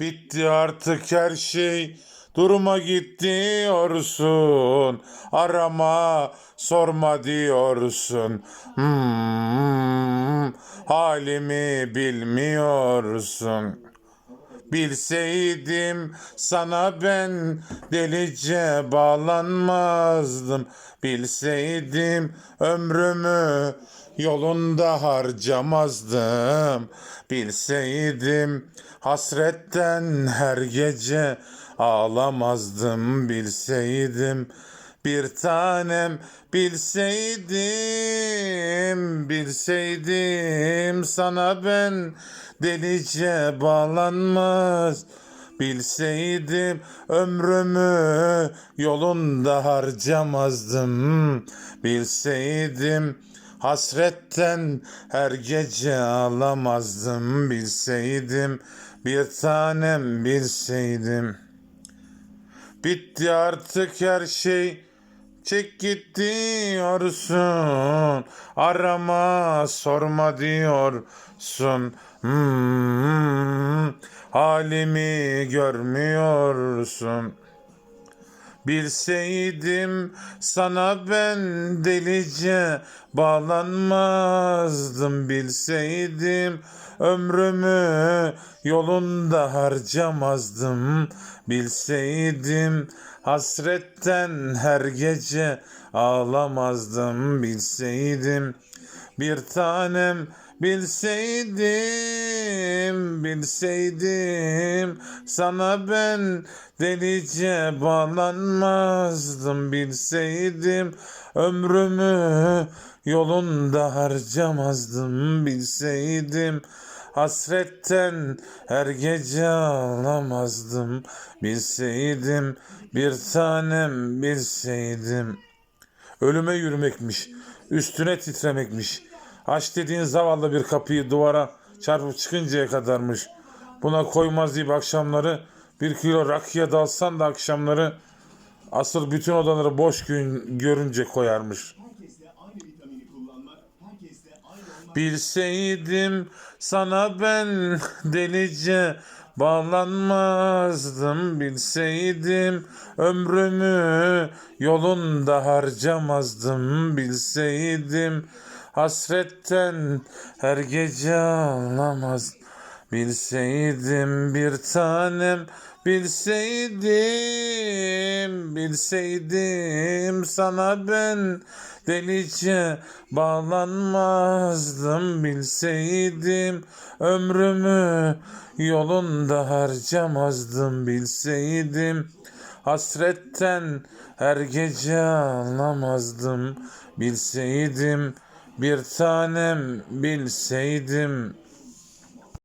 Bitti artık her şey. Duruma git diyorsun. Arama, sorma diyorsun. Hmm, halimi bilmiyorsun. Bilseydim sana ben delice bağlanmazdım. Bilseydim ömrümü yolunda harcamazdım. Bilseydim hasretten her gece ağlamazdım. Bilseydim bir tanem bilseydim, bilseydim sana ben delice bağlanmaz. Bilseydim ömrümü yolunda harcamazdım. Bilseydim hasretten her gece ağlamazdım. Bilseydim bir tanem bilseydim. Bitti artık her şey. Çek git diyorsun. Arama sorma diyorsun. Hmm, halimi görmüyorsun. Bilseydim sana ben delice bağlanmazdım. Bilseydim ömrümü yolunda harcamazdım. Bilseydim hasretten her gece ağlamazdım. Bilseydim bir tanem bilseydim, bilseydim sana ben delice bağlanmazdım. Bilseydim ömrümü yolunda harcamazdım. Bilseydim hasretten her gece ağlamazdım. Bilseydim bir tanem bilseydim Ölüme yürümekmiş, üstüne titremekmiş. Aç dediğin zavallı bir kapıyı duvara çarpıp çıkıncaya kadarmış. Buna koymaz deyip akşamları bir kilo rakıya dalsan da akşamları asıl bütün odaları boş gün görünce koyarmış. Bilseydim sana ben delice bağlanmazdım bilseydim ömrümü yolunda harcamazdım bilseydim hasretten her gece ağlamaz bilseydim bir tanem bilseydim bilseydim sana ben. Delice bağlanmazdım bilseydim ömrümü yolunda harcamazdım bilseydim. Hasretten her gece ağlamazdım bilseydim bir tanem bilseydim